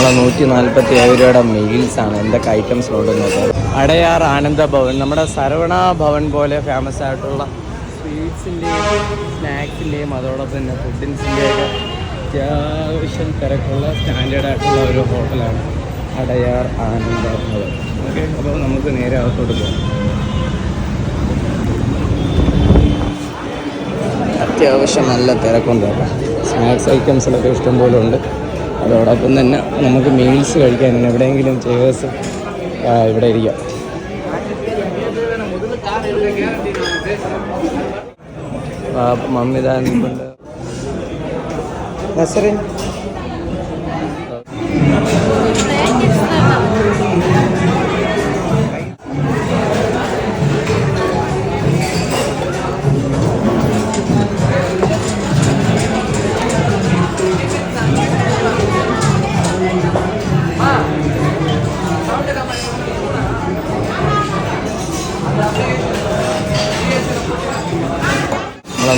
നമ്മളെ നൂറ്റി നാൽപ്പത്തി ഏഴ് രൂപയുടെ മീൽസ് ആണ്. എന്തൊക്കെ ഐറ്റംസ് ഉണ്ടെന്ന് അടയാർ ആനന്ദ ഭവൻ. നമ്മുടെ സരവണ ഭവൻ പോലെ ഫേമസ് ആയിട്ടുള്ള സ്വീറ്റ്സിന്റെയും സ്നാക്സിന്റെയും അതോടൊപ്പം തന്നെ ഫുഡിൻസിന്റെയൊക്കെ അത്യാവശ്യം തിരക്കുള്ള സ്റ്റാൻഡേർഡ് ആയിട്ടുള്ള ഒരു ഹോട്ടലാണ് അടയാർ ആനന്ദ ഭവൻ. ഓക്കെ അപ്പോൾ നമുക്ക് നേരെ അകത്തോട്ട് പോകാം അത്യാവശ്യം നല്ല തിരക്കുണ്ട്. സ്നാക്സ് ഐറ്റംസിലൊക്കെ ഇഷ്ടംപോലെ ഉണ്ട്. അതോടൊപ്പം തന്നെ നമുക്ക് മീൽസ് കഴിക്കാൻ എവിടെയെങ്കിലും ചേഴ്സ് ഇവിടെ ഇരിക്കാം. മമ്മി നിൽപ്പുണ്ട് നസറിൻ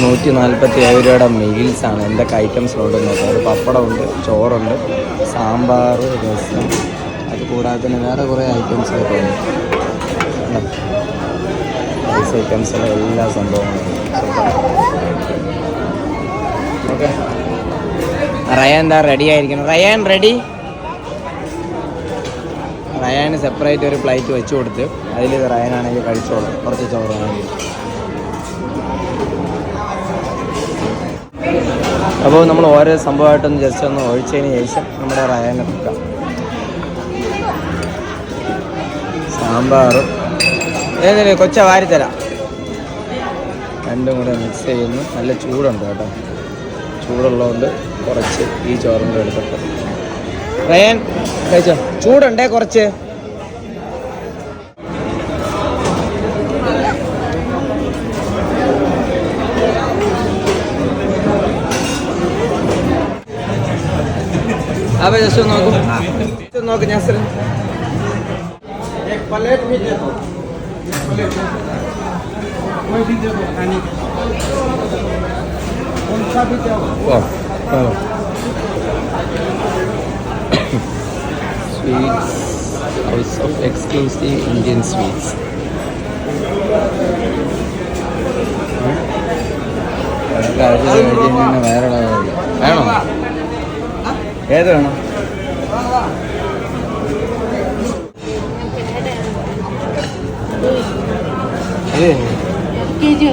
നൂറ്റി നാൽപ്പത്തി ഏഴ് രൂപയുടെ മീൽസാണ് എന്തൊക്കെ ഐറ്റംസ് ഉണ്ടെന്ന് ഒരു പപ്പടമുണ്ട് ചോറുണ്ട് സാമ്പാർ രസം. അത് കൂടാതെ തന്നെ വേറെ കുറേ ഐറ്റംസൊക്കെ ഉണ്ട്. റൈസ് ഐറ്റംസിലെ എല്ലാ സംഭവങ്ങളും. ഓക്കെ റയാൻ എന്താ റെഡി ആയിരിക്കണം. റയാൻ റെഡി റയാന് സെപ്പറേറ്റ് ഒരു പ്ലേറ്റ് വെച്ച് കൊടുത്ത് അതിൽ റയാനാണെങ്കിൽ കഴിച്ചോളൂ. കുറച്ച് ചോറാണെങ്കിൽ അപ്പോൾ നമ്മൾ ഓരോ സംഭവമായിട്ടൊന്ന് ജസ്റ്റ് ഒന്ന് ഒഴിച്ചതിന് ശേഷം നമ്മുടെ റയാനെ വെക്കാം. സാമ്പാർ ഏതെങ്കിലും കൊച്ച വാരിത്തരാം രണ്ടും കൂടെ മിക്സ് ചെയ്യുന്നു. നല്ല ചൂടുണ്ട് കേട്ടോ. ചൂടുള്ളതുകൊണ്ട് കുറച്ച് ഈ ചോറും കൂടെ എടുത്തിട്ട് റയാൻ കഴിച്ചോ ചൂടുണ്ടേ കുറച്ച് അപ്പൊ ജസ്റ്റ് ഒന്ന് നോക്കൂ ഇത് നോക്ക് ഞാൻ प्लेट भी दे दो प्लेट कोई भी दे दो खाने के कौन सा भी दे दो എക്സ്ക്ലൂസീവ് ഇന്ത്യൻ സ്വീറ്റ്സ് വേറെ വേണോ? ഏത് വേണം? K G